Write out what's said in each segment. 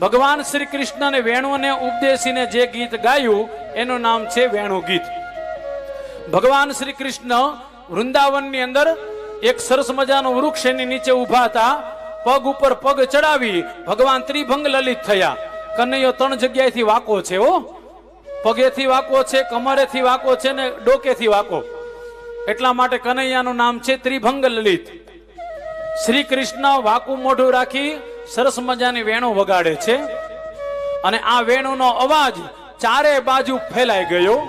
ભગવાન શ્રી કૃષ્ણને વેણુને ઉપદેશીને જે ગીત ગાયું, એનું નામ છે વેણુ ગીત. ભગવાન શ્રી કૃષ્ણ વૃંદાવનની અંદર એક સરસ મજાનું વૃક્ષ એની નીચે ઊભા હતા. પગ ઉપર પગ ચડાવી ભગવાન ત્રિભંગ લલિત થયા. કનૈયો ત્રણ જગ્યાએથી વાકો છે હો. પગેથી વાકો છે, કમરેથી વાકો છે ને ડોકેથી વાકો. એટલા માટે કનૈયાનું નામ છે ત્રિભંગ લલિત. શ્રી કૃષ્ણ વાકું મોઢું રાખી સરસ મજાની વેણુ વગાડે છે. અને આ વેણુનો અવાજ ચારે બાજુ ફેલાઈ ગયો.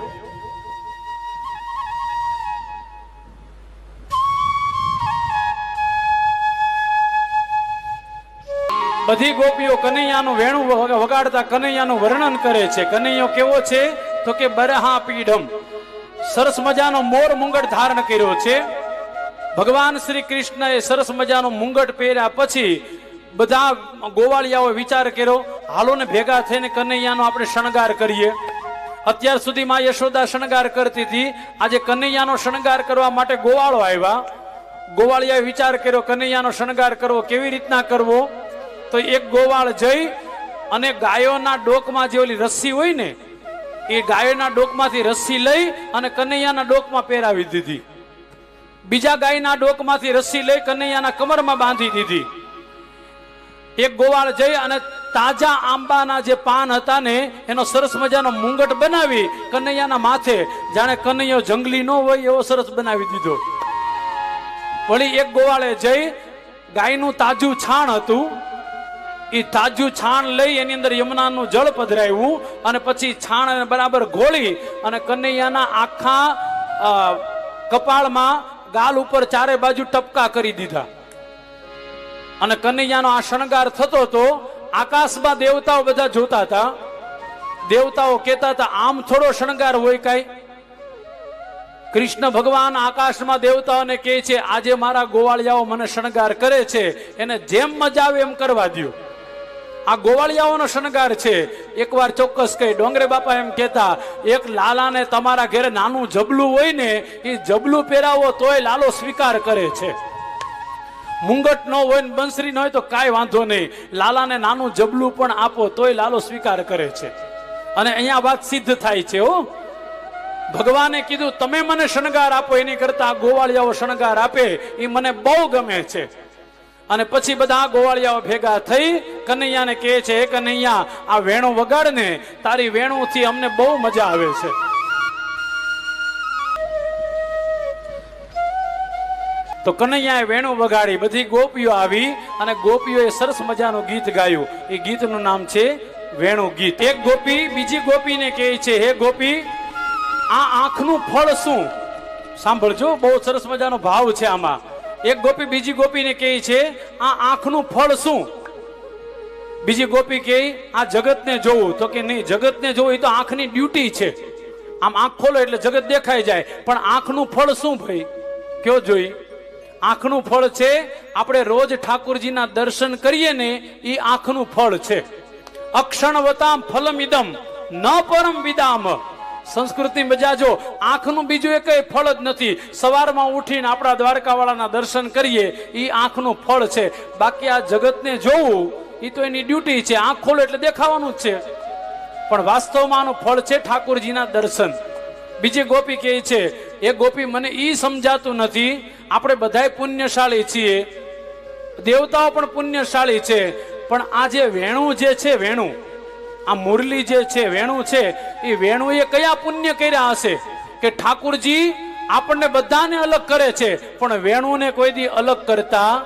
બધી ગોપીઓ કનૈયાનું વેણુ વગ- વગાડતા કનૈયાનું વર્ણન કરે છે. કનૈયો કેવો છે? તો કે બરહા પીઢમ સરસ મજાનો મોર મુંગટ ધારણ કર્યો છે. ભગવાન શ્રી કૃષ્ણએ સરસ મજાનો મુંગટ પહેર્યા પછી બધા ગોવાળિયાઓ વિચાર કર્યો હાલો ને ભેગા થઈને કનૈયાનો આપણે શણગાર કરીએ. અત્યાર સુધીમાં યશોદા શણગાર કરતી હતી. આજે કનૈયાનો શણગાર કરવા માટે ગોવાળો આવ્યા. ગોવાળિયાએ વિચાર કર્યો, કનૈયાનો શણગાર કરવો કેવી રીતના કરવો? તો એક ગોવાળ જઈ અને ગાયોના ડોકમાં જે ઓલી રસ્સી હોય ને, એ ગાયોના ડોકમાંથી રસ્સી લઈ અને કનૈયાના ડોકમાં પહેરાવી દીધી. બીજા ગાયના ડોકમાંથી રસ્સી લઈ કનૈયાના કમરમાં બાંધી દીધી. એક ગોવાળ જઈ અને તાજા આંબાના જે પાન હતા ને, એનો સરસ મજાનો મુંગટ બનાવી કનૈયાના માથે. જાણે કનૈયો જંગલી ન હોય એવો સરસ બનાવી દીધો. વળી એક ગોવાળે જઈ ગાયનું તાજું છાણ હતું. એ તાજું છાણ લઈ એની અંદર યમુનાનું જળ પધરાવ્યું અને પછી છાણ બરાબર ઘોળી અને કનૈયાના આખા કપાળમાં ગાલ ઉપર ચારે બાજુ ટપકા કરી દીધા. અને કનૈયાનો આ શણગાર થતો હતો. આકાશમાં દેવતાઓ બધા જોતા હતા. દેવતાઓ કહેતા હતા, આમ થોડો શણગાર હોય કાંઈ. કૃષ્ણ ભગવાન આકાશમાં દેવતાઓને કહે છે, આજે મારા ગોવાળિયાઓ મને શણગાર કરે છે, એને જેમ મજા આવે એમ કરવા દ્યો. આ ગોવાળિયાઓનો શણગાર છે. એકવાર ચોક્કસ કહી, ડોંગરે બાપા એમ કહેતા, એક લાલાને તમારા ઘરે નાનું જબલું હોય ને, એ જબલું પહેરાવો તોય લાલો સ્વીકાર કરે છે. મુંગટ ન હોય ને બંસરી ન હોય તો કાંઈ વાંધો નહીં. લાલાને નાનું જબલું પણ આપો તોય લાલો સ્વીકાર કરે છે. અને અહીંયા વાત સિદ્ધ થાય છે હો. ભગવાને કીધું, તમે મને શણગાર આપો, એની કરતા ગોવાળિયાઓ શણગાર આપે એ મને બહુ ગમે છે. અને પછી બધા ગોવાળિયાઓ ભેગા થઈ, કનૈયાને કહે છે એ કનૈયા, આ વેણું વગાડ ને, તારી વેણુથી અમને બહુ મજા આવે છે. તો કનૈયાએ વેણું વગાડી બધી ગોપીઓ આવી અને ગોપીઓએ સરસ મજાનું ગીત ગાયું. એ ગીતનું નામ છે વેણુ ગીત. એક ગોપી બીજી ગોપીને કહે છે, હે ગોપી, આ આંખનું ફળ શું? સાંભળજો, બહુ સરસ મજાનો ભાવ છે આમાં. એક ગોપી બીજી ગોપીને કહે છે, આ આંખનું ફળ શું? બીજી ગોપી કહે, આ જગતને જોવું. તો કે નહીં, જગતને જોવું એ તો આંખની ડ્યુટી છે. આમ આંખ ખોલો એટલે જગત દેખાઈ જાય. પણ આંખનું ફળ શું ભાઈ? કયો જોઈ? આંખનું ફળ છે. આપણે રોજ ઠાકોરજીના દર્શન કરીએ ને એ આંખનું ફળ છે. અક્ષણવતામ ફલમિદમ ન પરમ વિદામ. સંસ્કૃતિ મજાજો આંખનું બીજું એક ફળ જ નથી. સવારમાં ઉઠીને આપણા દ્વારકાવાળાના દર્શન કરીએ એ આંખનું ફળ છે. બાકી આ જગતને જોવું એ તો એની ડ્યુટી છે. આંખ ખોલો એટલે દેખાવાનું જ છે. પણ વાસ્તવમાં આનું ફળ છે ઠાકોરજીના દર્શન. બીજી ગોપી કહે છે, એ ગોપી મને એ સમજાતું નથી આપણે બધાય પુણ્યશાળી છીએ. દેવતાઓ પણ પુણ્યશાળી છે. પણ આ જે વેણું જે છે વેણું, આ મુરલી જે છે વેણું છે, એ વેણુએ કયા પુણ્ય કર્યા હશે? કે ઠાકુરજી આપણને બધાને અલગ કરે છે, પણ વેણુને કોઈ દી અલગ કરતા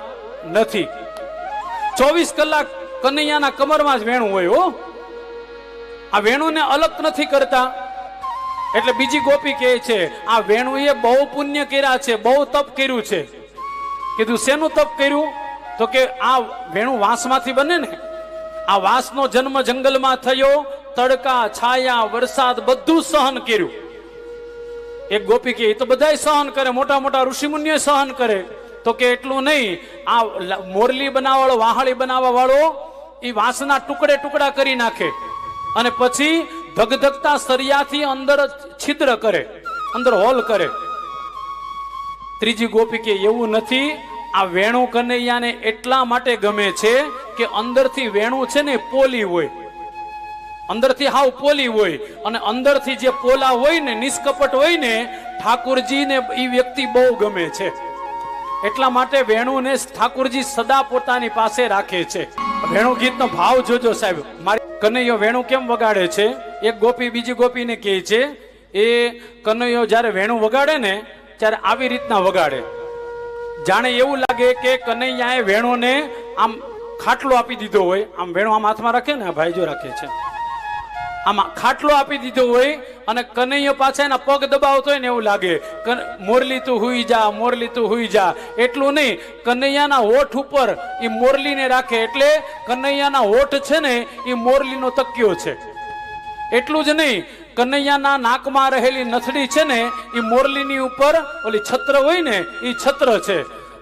નથી. ચોવીસ કલાક કનૈયાના કમરમાં જ વેણું હોય હો. આ વેણુને અલગ નથી કરતા. એટલે બીજી ગોપી કહે છે, આ વેણુએ બહુ પુણ્ય કર્યા છે, બહુ તપ કર્યું છે. કીધું, શેનું તપ કર્યું? તો કે, આ વેણુ વાંસમાંથી બને ને. આ વાંસનો જન્મ જંગલમાં થયો, તડકા, છાયા, વરસાદ બધું સહન કર્યું. એક ગોપી કે એ તો બધાય સહન કરે, મોટા મોટા ઋષિમુનિઓ સહન કરે. તો કે, એટલું નહીં, આ મોરલી બનાવવાળો વાળો વાહળી બનાવવા વાળો એ વાંસના ટુકડે ટુકડા કરી નાખે. અને પછી ધગધગતા સરિયાથી અંદર છિદ્ર કરે, અંદર હોલ કરે. ત્રીજી ગોપી કે એવું નથી, આ વેણુ કનૈયાને એટલા માટે ગમે છે કે અંદરથી વેણું છે ને પોલી હોય. અંદરથી હાવ પોલી હોય અને અંદરથી જે પોલા હોય ને, નિષ્કપટ હોય ને, ઠાકુરજીને એ વ્યક્તિ બહુ ગમે છે. એટલા માટે વેણુને ઠાકુરજી સદા પોતાની પાસે રાખે છે. વેણુ ગીતનો ભાવ જોજો સાહેબ. મારી કનૈયો વેણુ કેમ વગાડે છે? એક ગોપી બીજી ગોપીને કહે છે, એ કનૈયો જ્યારે વેણુ વગાડે ને, ત્યારે આવી રીતના વગાડે. જાણે એવું લાગે કે કનૈયાએ વેણુને આમ ખાટલો આપી દીધો હોય. આમ વેણુ આમ હાથમાં રાખે ને? ભાઈજો રાખે છે. આમાં ખાટલો આપી દીધો હોય અને કનૈયો પાછા એના પગ દબાવતો હોય ને એવું લાગે મોરલી તું હુઈ જા મોરલી તું હુઈ જા. એટલું નહીં, કનૈયાના હોઠ ઉપર એ મોરલીને રાખે એટલે કનૈયાના હોઠ છે ને એ મોરલીનો તકિયો છે. એટલું જ નહીં, કનૈયાના નાકમાં રહેલી નથડી છે ને એ મોરલીની ઉપર ઓલી છત્ર હોય ને એ છત્ર છે.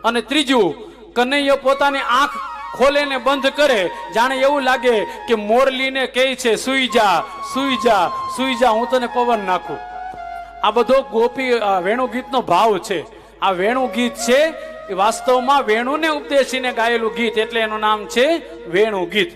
અને ત્રીજું, કનૈયો પોતાની આંખ ખોલે ને બંધ કરે. જાણે એવું લાગે કે મોરલીને કહે છે, સુઈ જા સુઈ જા સુઈ જા, હું તને પવન નાખું. આ બધો ગોપી વેણુ ગીતનો ભાવ છે. આ વેણુ ગીત છે એ વાસ્તવમાં વેણુને ઉપદેશીને ગાયેલું ગીત, એટલે એનું નામ છે વેણુ ગીત